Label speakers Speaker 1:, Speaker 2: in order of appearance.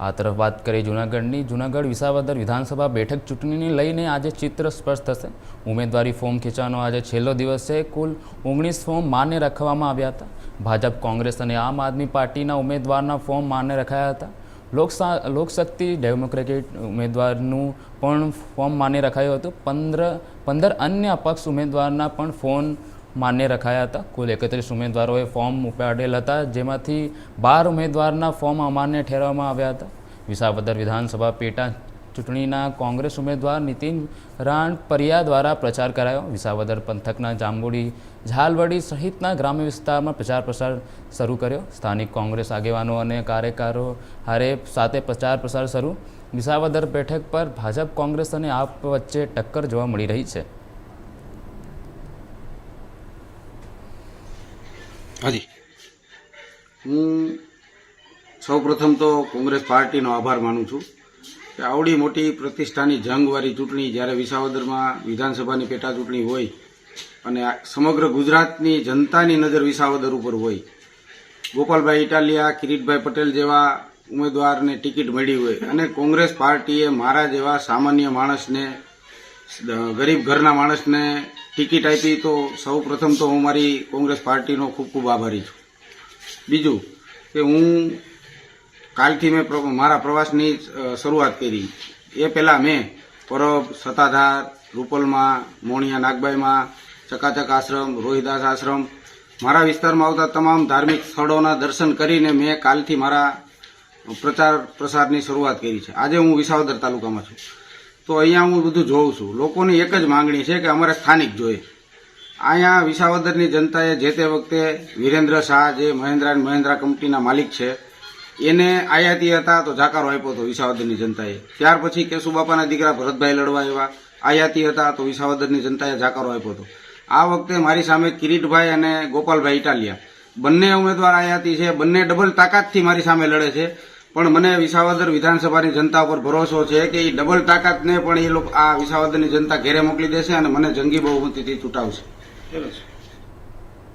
Speaker 1: આ તરફ વાત કરીએ જૂનાગઢની. જૂનાગઢ વિસાવદર વિધાનસભા બેઠક ચૂંટણીને લઈને આજે ચિત્ર સ્પષ્ટ થશે. ઉમેદવારી ફોર્મ ખેંચવાનો આજે છેલ્લો દિવસ છે. કુલ ઓગણીસ ફોર્મ માન્ય રાખવામાં આવ્યા હતા. ભાજપ, કોંગ્રેસ અને આમ આદમી પાર્ટીના ઉમેદવારના ફોર્મ માન્ય રખાયા હતા. લોકસા, લોકશક્તિ ડેમોક્રેટિક ઉમેદવારનું પણ ફોર્મ માન્ય રખાયું હતું. પંદર પંદર અન્ય અપક્ષ ઉમેદવારના પણ ફોન માન્ય રખાયા હતા. કુલ એકત્રીસ ઉમેદવારોએ ફોર્મ ઉપાડેલ હતા, જેમાંથી બાર ઉમેદવારના ફોર્મ અમાન્ય ઠેરવવામાં આવ્યા હતા. વિસાવદર વિધાનસભા પેટા ચૂંટણીના કોંગ્રેસ ઉમેદવાર નીતિન રાણ પરિયા દ્વારા પ્રચાર કરાયો. વિસાવદર પંથકના જાંબુડી ઝાલવડી સહિતના ગ્રામ્ય વિસ્તારમાં પ્રચાર પ્રસાર શરૂ કર્યો. સ્થાનિક કોંગ્રેસ આગેવાનો અને કાર્યકરો હારે સાથે પ્રચાર પ્રસાર શરૂ. વિસાવદર બેઠક પર ભાજપ, કોંગ્રેસ અને આપ વચ્ચે ટક્કર જોવા મળી રહી છે.
Speaker 2: હાજી.
Speaker 3: હું સૌ પ્રથમ તો કોંગ્રેસ પાર્ટીનો આભાર માનું છું કે આવડી મોટી પ્રતિષ્ઠાની જંગવાળી ચૂંટણી જ્યારે વિસાવદરમાં વિધાનસભાની પેટા ચૂંટણી હોય અને સમગ્ર ગુજરાતની જનતાની નજર વિસાવદર ઉપર હોય, ગોપાલભાઈ ઇટાલિયા, કિરીટભાઈ પટેલ જેવા ઉમેદવારને ટિકિટ મળી હોય અને કોંગ્રેસ પાર્ટીએ મારા જેવા સામાન્ય માણસને ગરીબ ઘરના માણસને ટિકિટ આપી તો સૌ પ્રથમ તો હું મારી કોંગ્રેસ પાર્ટીનો ખૂબ ખૂબ આભારી છું. બીજું કે હું કાલથી મેં મારા પ્રવાસની શરૂઆત કરી. એ પહેલાં મેં પરબ, સત્તાધાર, રૂપલમાં, મોણિયા નાગબાઈમાં, ચકાચક આશ્રમ, રોહિદાસ આશ્રમ, મારા વિસ્તારમાં આવતા તમામ ધાર્મિક સ્થળોના દર્શન કરીને મેં કાલથી મારા પ્રચાર પ્રસારની શરૂઆત કરી છે. આજે હું વિસાવદર તાલુકામાં છું. તો અહીંયા હું બધું જોઉં છું. લોકોની એક જ માંગણી છે કે અમારે સ્થાનિક જોઈએ. અહીંયા વિસાવદરની જનતાએ જે તે વખતે વિરેન્દ્ર શાહ જે મહેન્દ્રા એન્ડ મહેન્દ્રા કંપનીના માલિક છે, એને આયાતી હતા તો જાકારો આપ્યો હતો વિસાવદરની જનતાએ. ત્યાર પછી કેશુબાપાના દીકરા ભરતભાઈ લડવા આવ્યા. આયાતી હતા તો વિસાવદરની જનતાએ જાકારો આપ્યો હતો. આ વખતે મારી સામે કિરીટભાઈ અને ગોપાલભાઈ ઇટાલિયા. બંને ઉમેદવાર આયાતી છે. બંને ડબલ તાકાતથી મારી સામે લડે છે. પણ મને વિસાવદર વિધાનસભાની જનતા ઉપર ભરોસો છે કે એ ડબલ તાકાતને પણ એ લોકો આ વિસાવદરની જનતા ઘેરે મોકલી દેશે અને મને જંગી બહુમતીથી ચૂંટાવશે.